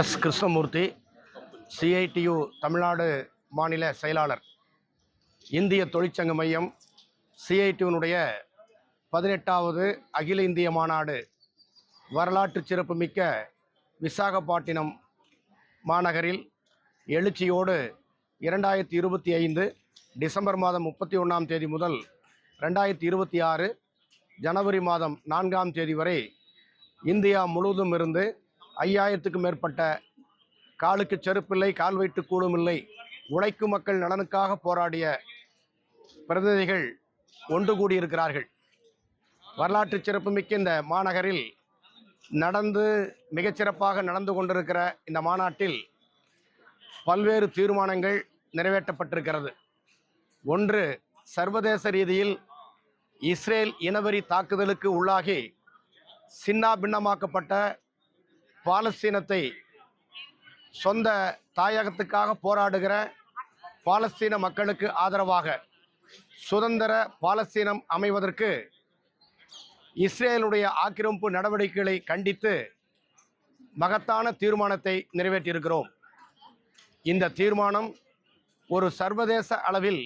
S. Krishnamurthy CITU Tamil Nadu மாநில செயலாளர். இந்திய தொழிற்சங்க மையம் சிஐடியுனுடைய பதினெட்டாவது அகில இந்திய மாநாடு வரலாற்று சிறப்புமிக்க விசாகப்பட்டினம் மாநகரில் எழுச்சியோடு இரண்டாயிரத்தி இருபத்தி ஐந்து டிசம்பர் மாதம் முப்பத்தி ஒன்றாம் தேதி முதல் ரெண்டாயிரத்தி இருபத்தி ஆறு ஜனவரி மாதம் நான்காம் தேதி வரை இந்தியா முழுவதும் இருந்து ஐயாயிரத்துக்கும் மேற்பட்ட காலுக்கு செருப்பில்லை கால் வைத்து கூடும் இல்லை உழைக்கும் மக்கள் நலனுக்காக போராடிய பிரதிநிதிகள் ஒன்று கூடியிருக்கிறார்கள். வரலாற்று சிறப்புமிக்க இந்த மாநகரில் நடந்து மிகச்சிறப்பாக நடந்து கொண்டிருக்கிற இந்த மாநாட்டில் பல்வேறு தீர்மானங்கள் நிறைவேற்றப்பட்டிருக்கிறது. ஒன்று சர்வதேச ரீதியில் இஸ்ரேல் இனவெறி தாக்குதலுக்கு உள்ளாகி சின்னா பின்னமாக்கப்பட்ட பாலஸ்தீனத்தை சொந்த தாயகத்துக்காக போராடுகிற பாலஸ்தீன மக்களுக்கு ஆதரவாக சுதந்திர பாலஸ்தீனம் அமைவதற்கு இஸ்ரேலுடைய ஆக்கிரமிப்பு நடவடிக்கைகளை கண்டித்து மகத்தான தீர்மானத்தை நிறைவேற்றியிருக்கிறோம். இந்த தீர்மானம் ஒரு சர்வதேச அளவில்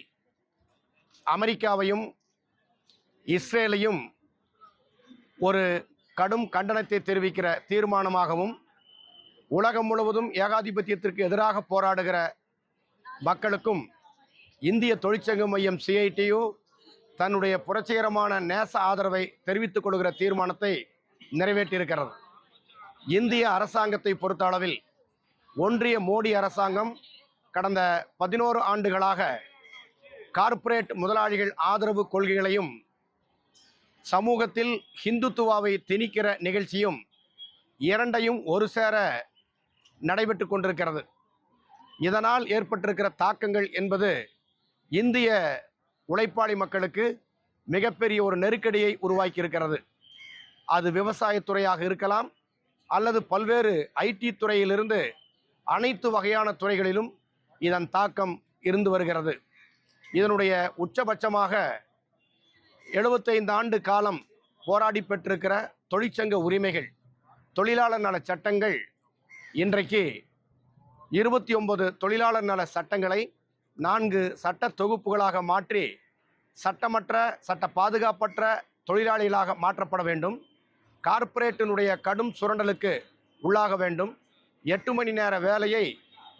அமெரிக்காவையும் இஸ்ரேலையும் ஒரு கடும் கண்டனத்தை தெரிவிக்கிற தீர்மானமாகவும் உலகம் முழுவதும் ஏகாதிபத்தியத்திற்கு எதிராக போராடுகிற மக்களுக்கும் இந்திய தொழிற்சங்க மையம் சிஐடியு தன்னுடைய புரட்சிகரமான நேச ஆதரவை தெரிவித்துக் கொள்கிற தீர்மானத்தை நிறைவேற்றியிருக்கிறது. இந்திய அரசாங்கத்தை பொறுத்த அளவில் ஒன்றிய மோடி அரசாங்கம் கடந்த பதினோரு ஆண்டுகளாக கார்ப்பரேட் முதலாளிகள் ஆதரவு கொள்கைகளையும் சமூகத்தில் ஹிந்துத்துவாவை திணிக்கிற நிகழ்ச்சியும் இரண்டையும் ஒரு சேர நடைபெற்று கொண்டிருக்கிறது. இதனால் ஏற்பட்டிருக்கிற தாக்கங்கள் என்பது இந்திய உழைப்பாளி மக்களுக்கு மிகப்பெரிய ஒரு நெருக்கடியை உருவாக்கியிருக்கிறது. அது விவசாயத்துறையாக இருக்கலாம் அல்லது பல்வேறு ஐடி துறையிலிருந்து அனைத்து வகையான துறைகளிலும் இதன் தாக்கம் இருந்து வருகிறது. இதனுடைய உச்சபட்சமாக எழுபத்தைந்து ஆண்டு காலம் போராடி பெற்றிருக்கிற தொழிற்சங்க உரிமைகள் தொழிலாளர் நல சட்டங்கள் இன்றைக்கு இருபத்தி ஒன்பது தொழிலாளர் நல சட்டங்களை நான்கு சட்ட தொகுப்புகளாக மாற்றி சட்டமற்ற சட்ட பாதுகாப்பற்ற தொழிலாளிகளாக மாற்றப்பட வேண்டும். கார்ப்பரேட்டினுடைய கடும் சுரண்டலுக்கு உள்ளாக வேண்டும். எட்டு மணி நேர வேலையை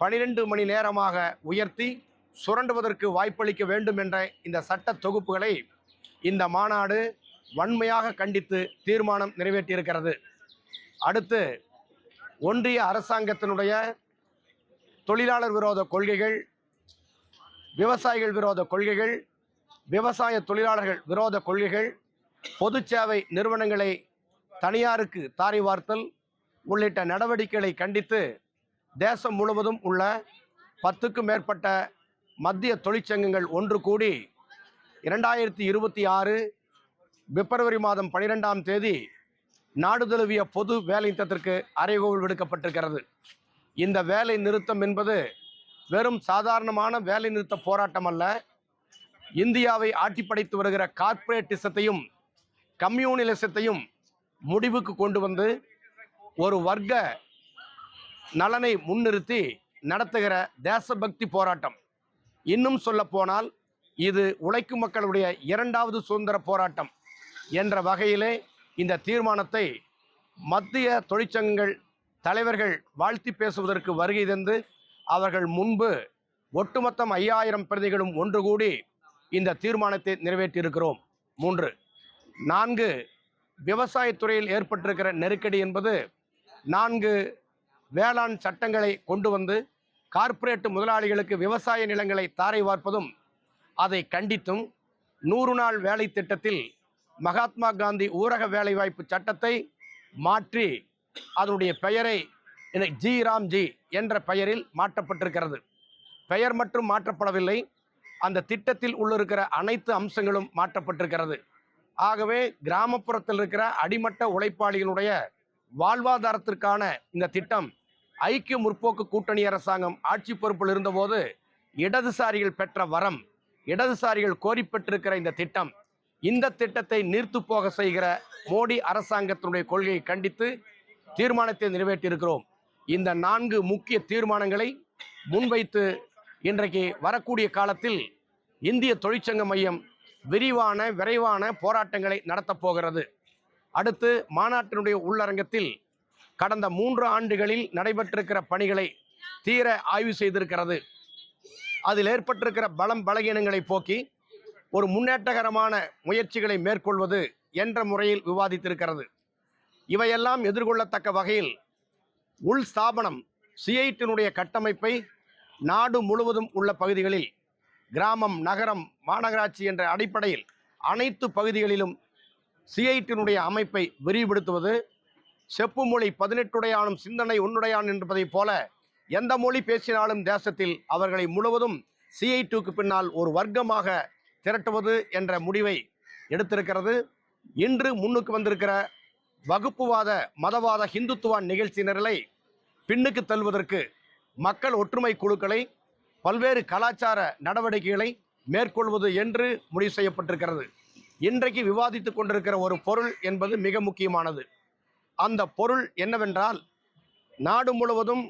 பனிரெண்டு மணி நேரமாக உயர்த்தி சுரண்டுவதற்கு வாய்ப்பளிக்க வேண்டும் என்ற இந்த சட்ட தொகுப்புகளை இந்த மாநாடு வன்மையாக கண்டித்து தீர்மானம் நிறைவேற்றியிருக்கிறது. அடுத்து ஒன்றிய அரசாங்கத்தினுடைய தொழிலாளர் விரோத கொள்கைகள் விவசாயிகள் விரோத கொள்கைகள் விவசாய தொழிலாளர்கள் விரோத கொள்கைகள் பொது சேவை நிறுவனங்களை தனியாருக்கு தாரி வார்த்தல் உள்ளிட்ட நடவடிக்கைகளை கண்டித்து தேசம் முழுவதும் உள்ள பத்துக்கும் மேற்பட்ட மத்திய தொழிற்சங்கங்கள் ஒன்று கூடி இரண்டாயிரத்தி இருபத்தி ஆறு பிப்ரவரி மாதம் பனிரெண்டாம் தேதி நாடு தழுவிய பொது வேலை நிறுத்தத்திற்கு அறைகோல் விடுக்கப்பட்டிருக்கிறது. இந்த வேலை நிறுத்தம் என்பது வெறும் சாதாரணமான வேலை நிறுத்த போராட்டம் அல்ல. இந்தியாவை ஆட்சி படைத்து வருகிற கார்ப்பரேட்டிசத்தையும் கம்யூனிலிசத்தையும் முடிவுக்கு கொண்டு வந்து ஒரு வர்க்க நலனை முன்னிறுத்தி நடத்துகிற தேசபக்தி போராட்டம். இன்னும் சொல்ல போனால் இது உழைக்கும் மக்களுடைய இரண்டாவது சுதந்திர போராட்டம் என்ற வகையிலே இந்த தீர்மானத்தை மத்திய தொழிற்சங்கங்கள் தலைவர்கள் வாழ்த்தி பேசுவதற்கு வருகை தந்து அவர்கள் முன்பு ஒட்டுமொத்தம் ஐயாயிரம் பிரதிகளும் ஒன்று கூடி இந்த தீர்மானத்தை நிறைவேற்றியிருக்கிறோம். மூன்று நான்கு விவசாயத்துறையில் ஏற்பட்டிருக்கிற நெருக்கடி என்பது நான்கு வேளாண் சட்டங்களை கொண்டு வந்து கார்ப்பரேட் முதலாளிகளுக்கு விவசாய நிலங்களை தாரை வார்ப்பதும் அதை கண்டித்தும் நூறு நாள் வேலை திட்டத்தில் மகாத்மா காந்தி ஊரக வேலைவாய்ப்பு சட்டத்தை மாற்றி அதனுடைய பெயரை ஜி ராம்ஜி என்ற பெயரில் மாற்றப்பட்டிருக்கிறது. பெயர் மட்டும் மாற்றப்படவில்லை அந்த திட்டத்தில் உள்ளிருக்கிற அனைத்து அம்சங்களும் மாற்றப்பட்டிருக்கிறது. ஆகவே கிராமப்புறத்தில் இருக்கிற அடிமட்ட உழைப்பாளிகளுடைய வாழ்வாதாரத்திற்கான இந்த திட்டம் ஐக்கிய முற்போக்கு கூட்டணி அரசாங்கம் ஆட்சி பொறுப்பில் இருந்தபோது இடதுசாரிகள் பெற்ற வரம் இடதுசாரிகள் கோரி பெற்றிருக்கிற இந்த திட்டம் இந்த திட்டத்தை நீர்த்து போக செய்கிற மோடி அரசாங்கத்தினுடைய கொள்கையை கண்டித்து தீர்மானத்தை நிறைவேற்றியிருக்கிறோம். இந்த நான்கு முக்கிய தீர்மானங்களை முன்வைத்து இன்றைக்கு வரக்கூடிய காலத்தில் இந்திய தொழிற்சங்க மையம் விரிவான விரைவான போராட்டங்களை நடத்தப் போகிறது. அடுத்து மாநாட்டினுடைய உள்ளரங்கத்தில் கடந்த மூன்று ஆண்டுகளில் நடைபெற்றிருக்கிற பணிகளை தீர ஆய்வு செய்திருக்கிறது. அதில் ஏற்பட்டிருக்கிற பலம் பலகீனங்களை போக்கி ஒரு முன்னேற்றகரமான முயற்சிகளை மேற்கொள்வது என்ற முறையில் விவாதித்திருக்கிறது. இவையெல்லாம் எதிர்கொள்ளத்தக்க வகையில் உள் ஸ்தாபனம் சிஐட்டினுடைய கட்டமைப்பை நாடு முழுவதும் உள்ள பகுதிகளில் கிராமம் நகரம் மாநகராட்சி என்ற அடிப்படையில் அனைத்து பகுதிகளிலும் சிஐட்டினுடைய அமைப்பை விரிவுபடுத்துவது செப்பு மொழி பதினெட்டுடையானும் சிந்தனை உன்னுடையான் என்பதைப் போல எந்த மொழி பேசினாலும் தேசத்தில் அவர்களை முழுவதும் சிஐடிக்கு பின்னால் ஒரு வர்க்கமாக திரட்டுவது என்ற முடிவை எடுத்திருக்கிறது. இன்று முன்னுக்கு வந்திருக்கிற வகுப்புவாத மதவாத ஹிந்துத்துவ நிகழ்ச்சி நிரலை பின்னுக்கு தள்ளுவதற்கு மக்கள் ஒற்றுமை குழுக்களை பல்வேறு கலாச்சார நடவடிக்கைகளை மேற்கொள்வது என்று முடிவு செய்யப்பட்டிருக்கிறது. இன்றைக்கு விவாதித்துக் கொண்டிருக்கிற ஒரு பொருள் என்பது மிக முக்கியமானது. அந்த பொருள் என்னவென்றால் நாடு முழுவதும்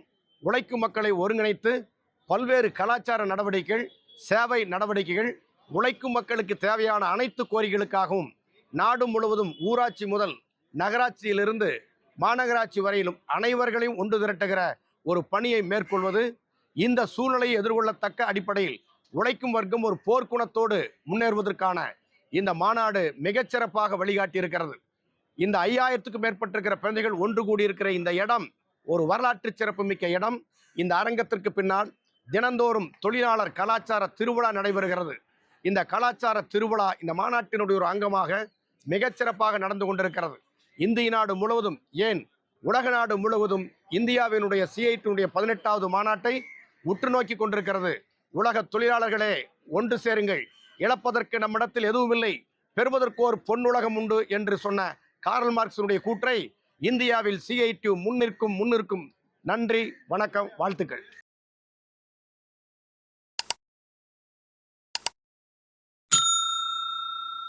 உழைக்கும் மக்களை ஒருங்கிணைத்து பல்வேறு கலாச்சார நடவடிக்கைகள் சேவை நடவடிக்கைகள் உழைக்கும் மக்களுக்கு தேவையான அனைத்து கோரிக்கைகளுக்காகவும் நாடு முழுவதும் ஊராட்சி முதல் நகராட்சியிலிருந்து மாநகராட்சி வரையிலும் அனைவர்களையும் ஒன்று திரட்டுகிற ஒரு பணியை மேற்கொள்வது இந்த சூழ்நிலையை எதிர்கொள்ளத்தக்க அடிப்படையில் உழைக்கும் வர்க்கம் ஒரு போர்க்குணத்தோடு முன்னேறுவதற்கான இந்த மாநாடு மிகச்சிறப்பாக வழிகாட்டியிருக்கிறது. இந்த ஐயாயிரத்துக்கும் மேற்பட்டிருக்கிற பிறந்தைகள் ஒன்று கூடியிருக்கிற இந்த இடம் ஒரு வரலாற்று சிறப்புமிக்க இடம் இந்த அரங்கத்திற்கு பின்னால் தினந்தோறும் தொழிலாளர் கலாச்சார திருவிழா நடைபெறுகிறது. இந்த கலாச்சார திருவிழா இந்த மாநாட்டினுடைய ஒரு அங்கமாக மிகச்சிறப்பாக நடந்து கொண்டிருக்கிறது. இந்திய நாடு முழுவதும் ஏன் உலக நாடு முழுவதும் இந்தியாவினுடைய சிஐடியுடைய பதினெட்டாவது மாநாட்டை உற்று நோக்கி கொண்டிருக்கிறது. உலக தொழிலாளர்களே ஒன்று சேருங்கள். இழப்பதற்கு நம்மிடத்தில் எதுவும் இல்லை பெறுவதற்கு ஒரு பொன்னுலகம் உண்டு என்று சொன்ன கார்ல் மார்க்ஸினுடைய கூற்றை இந்தியாவில் சிஐடியூ முன்னிற்கும் முன்னிற்கும். நன்றி வணக்கம் வாழ்த்துக்கள்.